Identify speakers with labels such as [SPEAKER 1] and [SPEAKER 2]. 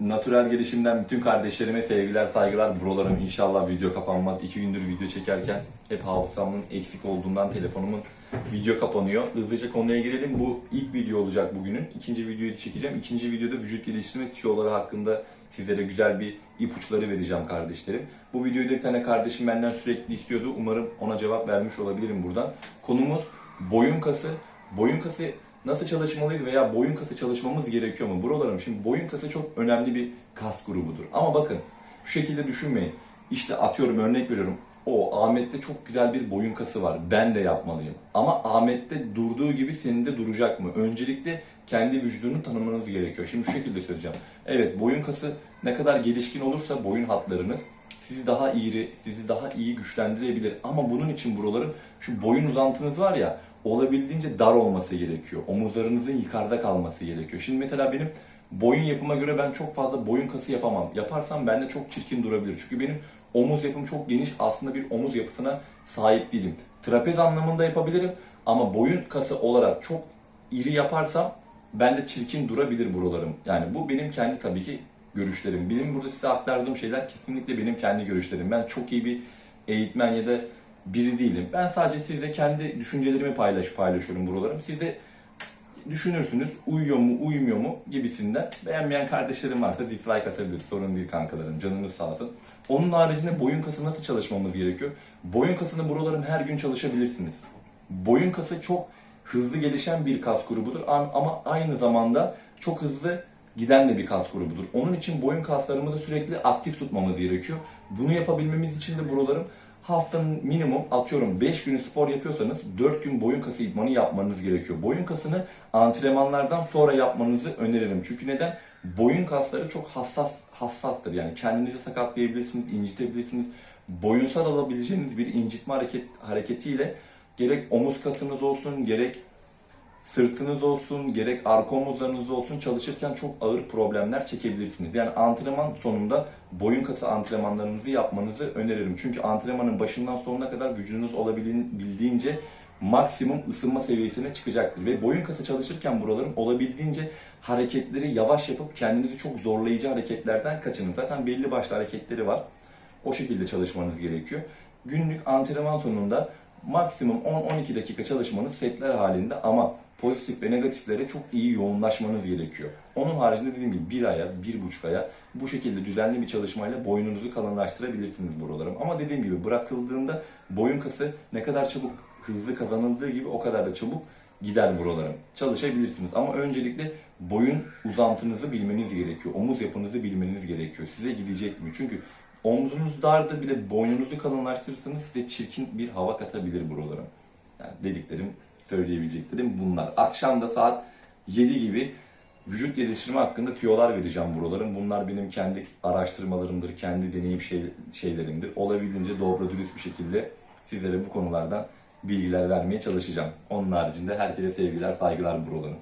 [SPEAKER 1] Natural gelişimden bütün kardeşlerime sevgiler, saygılar. Brolarım inşallah video kapanmaz. İki gündür video çekerken hep hafızamın eksik olduğundan telefonumun video kapanıyor. Hızlıca konuya girelim. Bu ilk video olacak bugünün. İkinci videoyu çekeceğim. İkinci videoda vücut geliştirme tüyoları hakkında sizlere güzel bir ipuçları vereceğim kardeşlerim. Bu videoyu da bir tane kardeşim benden sürekli istiyordu. Umarım ona cevap vermiş olabilirim buradan. Konumuz boyun kası. Boyun kası nasıl çalışmalıyız veya boyun kası çalışmamız gerekiyor mu? Buralarım şimdi boyun kası çok önemli bir kas grubudur. Ama bakın şu şekilde düşünmeyin. İşte atıyorum örnek veriyorum. O Ahmet'te çok güzel bir boyun kası var. Ben de yapmalıyım. Ama Ahmet'te durduğu gibi senin de duracak mı? Öncelikle kendi vücudunu tanımanız gerekiyor. Şimdi şu şekilde söyleyeceğim. Evet boyun kası ne kadar gelişkin olursa boyun hatlarınız sizi daha iri, sizi daha iyi güçlendirebilir. Ama bunun için buraların şu boyun uzantınız var ya olabildiğince dar olması gerekiyor. Omuzlarınızın yukarıda kalması gerekiyor. Şimdi mesela benim boyun yapıma göre ben çok fazla boyun kası yapamam. Yaparsam bende çok çirkin durabilir. Çünkü benim omuz yapım çok geniş. Aslında bir omuz yapısına sahip değilim. Trapez anlamında yapabilirim ama boyun kası olarak çok iri yaparsam bende çirkin durabilir buralarım. Yani bu benim kendi tabii ki görüşlerim. Benim burada size aktardığım şeyler kesinlikle benim kendi görüşlerim. Ben çok iyi bir eğitmen ya da biri değilim. Ben sadece sizle kendi düşüncelerimi paylaş paylaşıyorum buralarım. Siz de düşünürsünüz uyuyor mu uymuyor mu gibisinden. Beğenmeyen kardeşlerim varsa dislike atabilir. Sorun değil kankalarım. Canınız sağ olsun. Onun haricinde boyun kası nasıl çalışmamız gerekiyor? Boyun kasını buralarım her gün çalışabilirsiniz. Boyun kası çok hızlı gelişen bir kas grubudur Am- ama aynı zamanda çok hızlı giden de bir kas grubudur. Onun için boyun kaslarımızı sürekli aktif tutmamız gerekiyor. Bunu yapabilmemiz için de buralarım haftanın minimum atıyorum 5 günü spor yapıyorsanız 4 gün boyun kası idmanı yapmanız gerekiyor. Boyun kasını antrenmanlardan sonra yapmanızı öneririm. Çünkü neden? Boyun kasları çok hassas hassastır. Yani kendinizi sakatlayabilirsiniz, incitebilirsiniz. Boyunsal alabileceğiniz bir incitme hareket hareketiyle gerek omuz kasınız olsun, gerek sırtınız olsun, gerek arka omuzlarınız olsun çalışırken çok ağır problemler çekebilirsiniz. Yani antrenman sonunda boyun kası antrenmanlarınızı yapmanızı öneririm. Çünkü antrenmanın başından sonuna kadar vücudunuz olabildiğince maksimum ısınma seviyesine çıkacaktır. Ve boyun kası çalışırken buraların olabildiğince hareketleri yavaş yapıp kendinizi çok zorlayıcı hareketlerden kaçının. Zaten belli başlı hareketleri var. O şekilde çalışmanız gerekiyor. Günlük antrenman sonunda maksimum 10-12 dakika çalışmanız setler halinde ama pozitif ve negatiflere çok iyi yoğunlaşmanız gerekiyor. Onun haricinde dediğim gibi bir aya, bir buçuk aya bu şekilde düzenli bir çalışmayla boynunuzu kalınlaştırabilirsiniz buralarım. Ama dediğim gibi bırakıldığında boyun kası ne kadar çabuk hızlı kazanıldığı gibi o kadar da çabuk gider buralarım. Çalışabilirsiniz ama öncelikle boyun uzantınızı bilmeniz gerekiyor. Omuz yapınızı bilmeniz gerekiyor. Size gidecek mi? Çünkü omzunuz dardı bile boynunuzu kalınlaştırırsanız size çirkin bir hava katabilir buralarım. Yani dediklerim, söyleyebileceklerim bunlar. Akşam da saat 7 gibi vücut geliştirme hakkında tüyolar vereceğim buraların. Bunlar benim kendi araştırmalarımdır, kendi deneyim şey, şeylerimdir. Olabildiğince doğru dürüst bir şekilde sizlere bu konulardan bilgiler vermeye çalışacağım. Onun haricinde herkese sevgiler, saygılar buraların.